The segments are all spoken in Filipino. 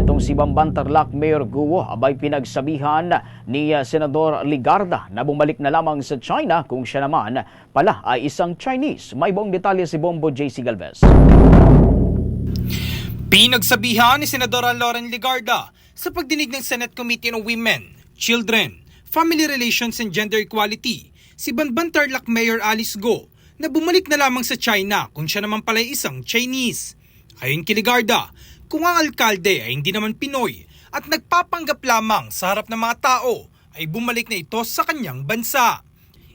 itong si Bamban Tarlac Mayor Guo abay pinagsabihan ni uh, Senador Ligarda na bumalik na lamang sa China kung siya naman pala ay isang Chinese. May buong detalye si Bombo JC Galvez. Pinagsabihan ni Senadora Lauren Ligarda sa pagdinig ng Senate Committee on Women, Children, Family Relations and Gender Equality si Banban Tarlac Mayor Alice Go na bumalik na lamang sa China kung siya naman pala ay isang Chinese. Ayon kay Ligarda, kung ang alkalde ay hindi naman Pinoy at nagpapanggap lamang sa harap ng mga tao ay bumalik na ito sa kanyang bansa.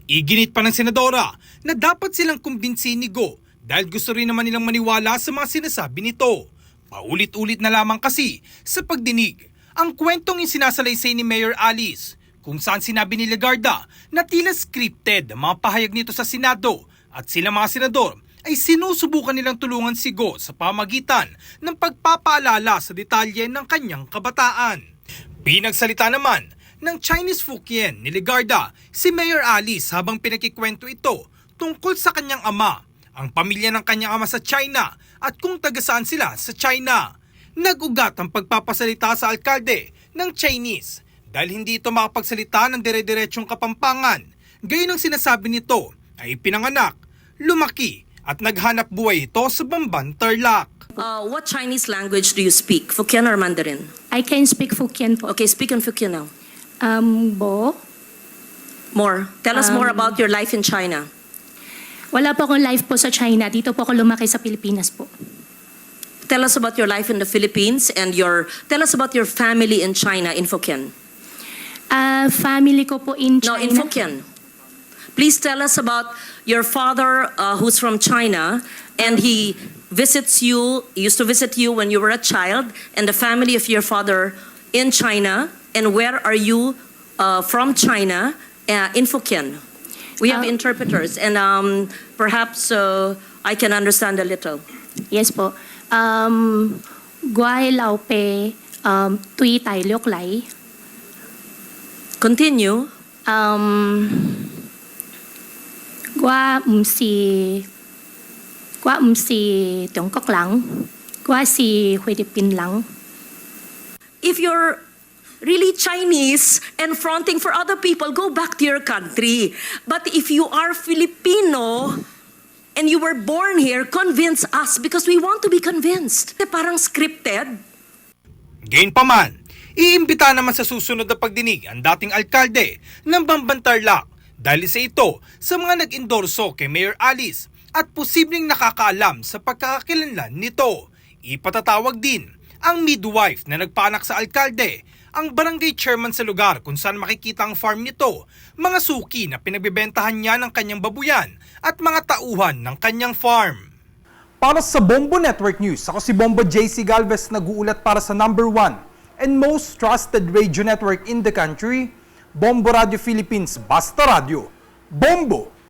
Iginit pa ng senadora na dapat silang kumbinsi ni Go dahil gusto rin naman nilang maniwala sa mga sinasabi nito. Paulit-ulit na lamang kasi sa pagdinig ang kwentong yung sinasalaysay ni Mayor Alice kung saan sinabi ni Legarda na tila scripted ang mga pahayag nito sa Senado at sila mga senador ay sinusubukan nilang tulungan si Go sa pamagitan ng pagpapaalala sa detalye ng kanyang kabataan. Pinagsalita naman ng Chinese Fukien ni Ligarda si Mayor Alice habang pinagkikwento ito tungkol sa kanyang ama, ang pamilya ng kanyang ama sa China at kung taga saan sila sa China. Nag-ugat ang pagpapasalita sa alkalde ng Chinese dahil hindi ito makapagsalita ng dire-diretsyong kapampangan. Gayun ang sinasabi nito ay pinanganak, lumaki at naghanap buhay ito sa Bamban, Tarlac. Uh, what Chinese language do you speak? Hokkien or Mandarin? I can speak Hokkien po. Okay, speak in Hokkien now. Um, bo, More. Tell us more Um, about your life in China. wala po akong life po sa China. Dito po ako lumaki sa Pilipinas po. Tell us about your life in the Philippines and your. Tell us about your family in China in Hokkien. Ah, family ko po in No, China. in Hokkien. Please tell us about your father, uh, who's from China, and he visits you. Used to visit you when you were a child, and the family of your father in China. And where are you uh, from China uh, in Fukien. We have Uh, interpreters, and um, perhaps uh, I can understand a little. Yes po. Um, Guay Lao Pe, um, Tui Tai Liok Lai. Continue. Um, Gua唔是Gua唔是中国人，我是菲律宾人。 if you're really Chinese and fronting for other people, go back to your country. But if you are Filipino and you were born here, convince us because we want to be convinced. Eh, Parang scripted. Gayunpaman, iimbita naman sa susunod na pagdinig ang dating alkalde ng Bamban Tarlac dahil sa ito sa mga nag-endorso kay Mayor Alice at posibleng nakakaalam sa pagkakakilanlan nito. Ipatatawag din ang midwife na nagpaanak sa alkalde, ang barangay chairman sa lugar kung saan makikita ang farm nito, mga suki na pinagbebentahan niya ng kanyang babuyan at mga tauhan ng kanyang farm. Para sa Bombo Network News, ako si Bombo JC Galvez nag-uulat para sa number one and most trusted radio network in the country, Bombo Radio Philippines Basta Radio. Bombo!